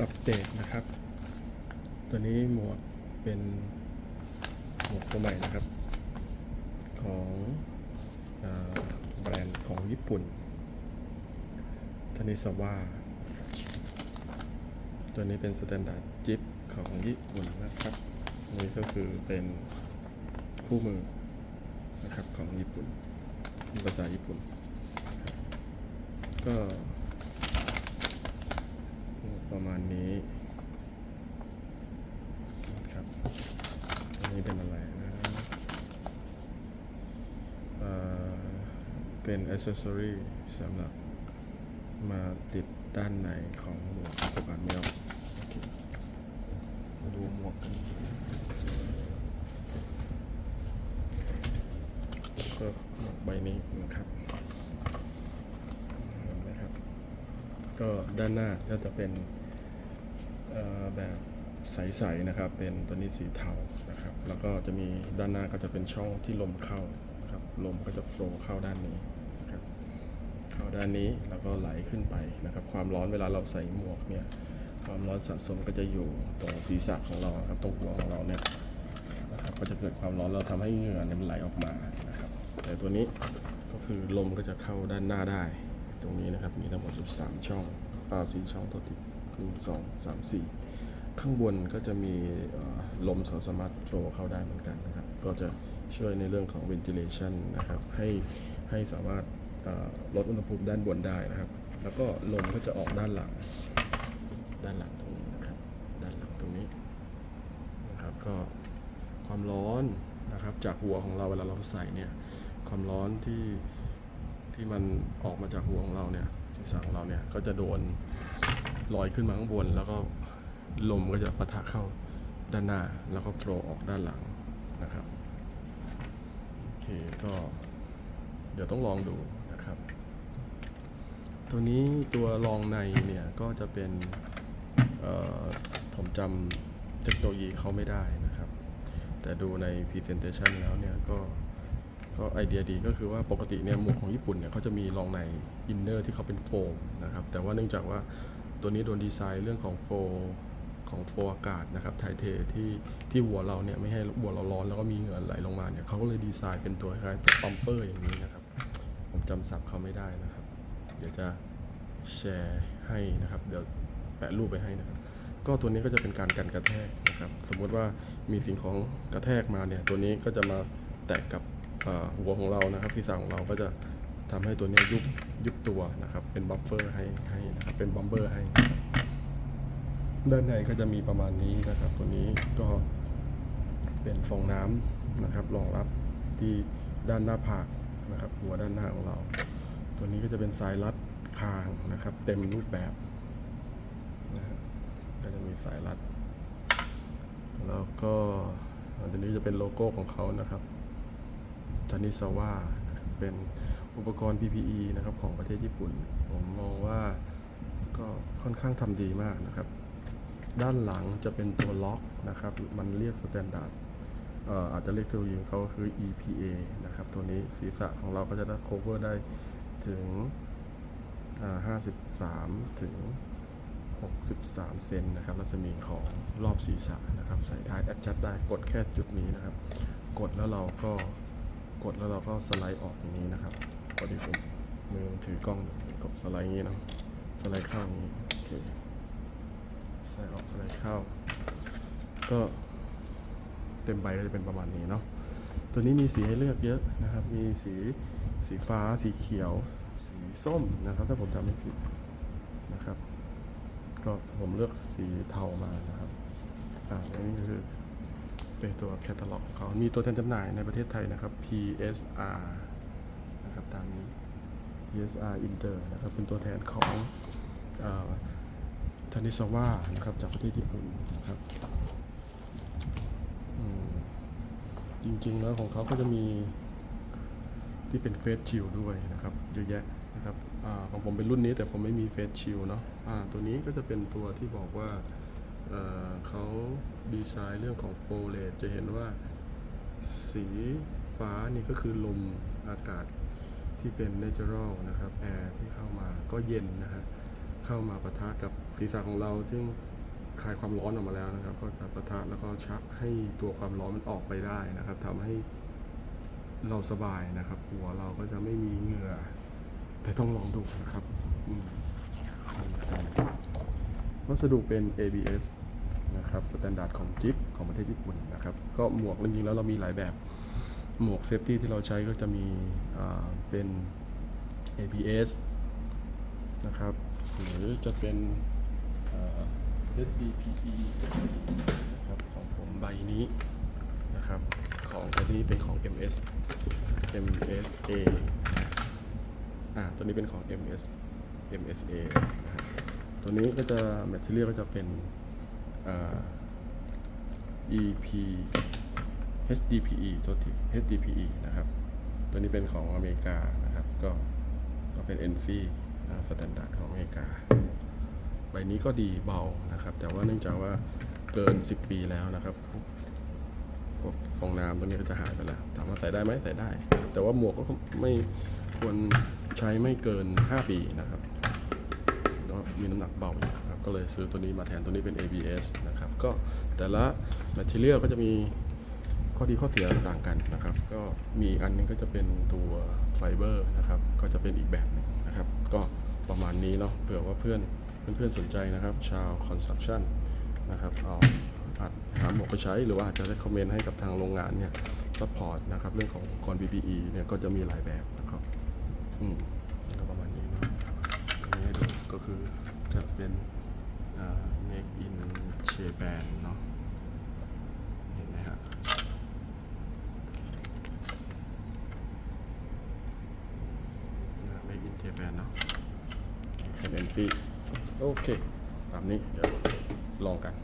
อัปเดตนะครับ ตัวนี้หมวกเป็นหมวกตัวใหม่นะครับ ของอแบรนด์ของญี่ปุ่นทานิสว่าตัวนี้เป็นสแตนดาร์ดจิปของญี่ปุ่นนะครับ นี่ก็คือเป็นคู่มือนะครับของญี่ปุ่น ภาษาญี่ปุ่น ก็ ประมาณนี้นะครับอันนี้เป็นอะไรนะเอ่อเป็นอ c เซ s ซอรีสำหรับมาติดด้านในของหมวกประมานี้ครับโอเคมาดูหมวกกันก็หมวกใบนี้นะครับนไหมครับ ก็ด้านหน้าก็จะเป็น แบบใสๆนะครับ เป็นตัวนี้สีเทานะครับ แล้วก็จะมีด้านหน้าก็จะเป็นช่องที่ลมเข้านะครับลมก็จะโฟล์เข้าด้านนี้นะครับเข้าด้านนี้แล้วก็ไหลขึ้นไปนะครับ ความร้อนเวลาเราใส่หมวกเนี่ยความร้อนสะสมก็จะอยู่ตรงศีรษะของเราครับตรงหัวของเราเนี่ยนะครับก็จะเกิดความร้อนเราทำให้เหงื่อเนี่ยมันไหลออกมานะครับแต่ตัวนี้ก็คือลมก็จะเข้าด้านหน้าได้ ตรงนี้นะครับมีทั้งหมด13ช่องอ่าสี่ช่องตัวติด หนึ่งสองสามสี่ข้างบนก็จะมีลมสามารถโฟลว์เข้าได้เหมือนกันนะครับ ก็จะช่วยในเรื่องของ ventilation นะครับให้ให้สามารถลดอุณหภูมิด้านบนได้นะครับ แล้วก็ลมก็จะออกด้านหลัง ด้านหลังตรงนี้นะครับ ด้านหลังตรงนี้นะครับ ก็ความร้อนนะครับจากหัวของเราเวลาเราใส่เนี่ยความร้อนที่ที่มันออกมาจากหัวของเราเนี่ย ศีรษะของเราเนี่ยก็จะโดนลอยขึ้นมาข้างบน แล้วก็ลมก็จะปะทะเข้าด้านหน้า แล้วก็โฟลออกด้านหลังนะครับโอเคก็เดี๋ยวต้องลองดูนะครับ ตัวนี้ตัวรองในเนี่ยก็จะเป็นผมจำเทคโนโลยีเขาไม่ได้นะครับ แต่ดูใน Presentation แล้วเนี่ยก็ ก็ไอเดียดีก็คือว่าปกติเนี่ยหมวกของญี่ปุ่นเนี่ยเขาจะมีรองในอินเนอร์ที่เขาเป็นโฟมนะครับแต่ว่าเนื่องจากว่าตัวนี้โดนดีไซน์เรื่องของโฟของโฟอากาศนะครับถ่ายเทที่ที่หัวเราเนี่ยไม่ให้หัวเราร้อนแล้วก็มีเหงื่อไหลลงมาเนี่ยเขาก็เลยดีไซน์เป็นตัวคล้ายตัวปั๊มเปอร์อย่างนี้นะครับ ผมจำศัพท์เขาไม่ได้นะครับ เดี๋ยวจะแชร์ให้นะครับ เดี๋ยวแปะรูปไปให้นะครับ ก็ตัวนี้ก็จะเป็นการกันกระแทกนะครับ สมมุติว่ามีสิ่งของกระแทกมาเนี่ยตัวนี้ก็จะมาแตะกับ หัวของเรานะครับศีรษะของเราก็จะทำให้ตัวนี้ยุบยุบตัวนะครับ เป็นบัฟเฟอร์ให้ให้นะครับเป็นบัมเบอร์ให้ ด้านในก็จะมีประมาณนี้นะครับ ตัวนี้ก็เป็นฟองน้ำนะครับรองรับที่ด้านหน้าผากนะครับ หัวด้านหน้าของเรา ตัวนี้ก็จะเป็นสายรัดคางนะครับ เต็มรูปแบบนะฮะก็จะมีสายรัด แล้วก็ตัวนี้จะเป็นโลโก้ของเขานะครับ ทานิสวานะเป็นอุปกรณ์ PPE นะครับของประเทศญี่ปุ่น ผมมองว่าก็ค่อนข้างทำดีมากนะครับ ด้านหลังจะเป็นตัวล็อกนะครับ มันเรียกสแตนดาร์ดอาจจะเรียกเทคโนโลยีของเขาคือ EPA นะครับ ตัวนี้ศีรษะของเราก็จะได้ cover ได้ถึงอ่า53 ถึง 63 เซนนะครับรัศมีของรอบศีรษะนะครับ ใส่ได้ adjust ได้กดแค่จุดนี้นะครับ กดแล้วเราก็ กดแล้วเราก็สไลด์ออกอย่างนี้นะครับกดที่ผมมือถือกล้องกดสไลด์อย่างนี้เนอะสไลด์เข้าอย่างนี้โอเคใส่ออกสไลด์เข้า ก็เต็มใบก็จะเป็นประมาณนี้เนาะตัวนี้มีสีให้เลือกเยอะนะครับ มีสีสีฟ้า สีเขียว สีส้มนะครับ ถ้าผมจำไม่ผิดนะครับ ก็ผมเลือกสีเทามานะครับอ่านนี้ก็คือ เป็นตัวแคตตาล็อกของเขามีตัวแทนจำหน่ายในประเทศไทยนะครับ PSR นะครับตามนี้ PSR Inter นะครับเป็นตัวแทนของทานิสวานะครับจากประเทศญี่ปุ่นนะครับจริงๆแล้วของเขาก็จะมีที่เป็นเฟสชิลด้วยนะครับเยอะแยะนะครับอของผมเป็นรุ่นนี้แต่ผมไม่มีเฟสชิลเนาะอ่าตัวนี้ก็จะเป็นตัวที่บอกว่า เขาดีไซน์เรื่องของโฟเลตจะเห็นว่าสีฟ้านี่ก็คือลมอากาศที่เป็นเนเจอรัลนะครับแอร์ที่เข้ามาก็เย็นนะฮะเข้ามาปะทะกับศีรษะของเราซึ่งคลายความร้อนออกมาแล้วนะครับ ก็จะปะทะแล้วก็ชักให้ตัวความร้อนมันออกไปได้นะครับทำให้เราสบายนะครับ หัวเราก็จะไม่มีเหงื่อ แต่ต้องลองดูนะครับอืม วัสดุเป็น ABS นะครับสแตนดาร์ดของจิ๊บของประเทศญี่ปุ่นนะครับ ก็หมวกจริงๆแล้วเรามีหลายแบบ หมวกเซฟตี้ที่เราใช้ก็จะมีเป็น ABS นะครับ หรือจะเป็นเอ่อ HDPE นะครับของผมใบนี้นะครับ ของตัวนี้เป็นของ MS MSA อ่าตัวนี้เป็นของ MS MSA นะ ตัวนี้ก็จะ material ก็จะเป็น EP HDPE โทษที HDPE นะครับ ตัวนี้เป็นของอเมริกานะครับ ก็ก็เป็น NC สแตนดาร์ดของอเมริกา ใบนี้ก็ดีเบานะครับ แต่ว่าเนื่องจากว่าเกิน 10 ปีแล้วนะครับพวกฟองน้ำตัวนี้ก็จะหายไปแล้ว ถามว่าใส่ได้ไหมใส่ได้ แต่ว่าหมวกก็ไม่ควรใช้ไม่เกิน 5 ปีนะครับ มีน้ำหนักเบาครับก็เลยซื้อตัวนี้มาแทนตัวนี้เป็น ABS นะครับก็แต่ละ material ก็จะมีข้อดีข้อเสียต่างกันนะครับ ก็มีอันหนึงก็จะเป็นตัวไฟเบอร์นะครับก็จะเป็นอีกแบบหนึงนะครับ ก็ประมาณนี้เนาะเผื่อว่าเพื่อนเพื่อนๆสนใจนะครับ ชาว construction นะครับเอาอาจหาหมวกไปใช้หรือว่าอาจจะได้คอมเมนต์ให้กับทางโรงงานเนี่ยซัพพอร์ตนะครับ เรื่องของคอน PPE เนี่ยก็จะมีหลายแบบนะครับ อืมก็ประมาณนี้เนาะอันนี้ให้ดูก็ คือจะเป็นอ่า make in Japan เนาะเห็นไหมฮะ make in Japan เนาะเป็น NC โอเคแบบนี้เดี๋ยวลองกัน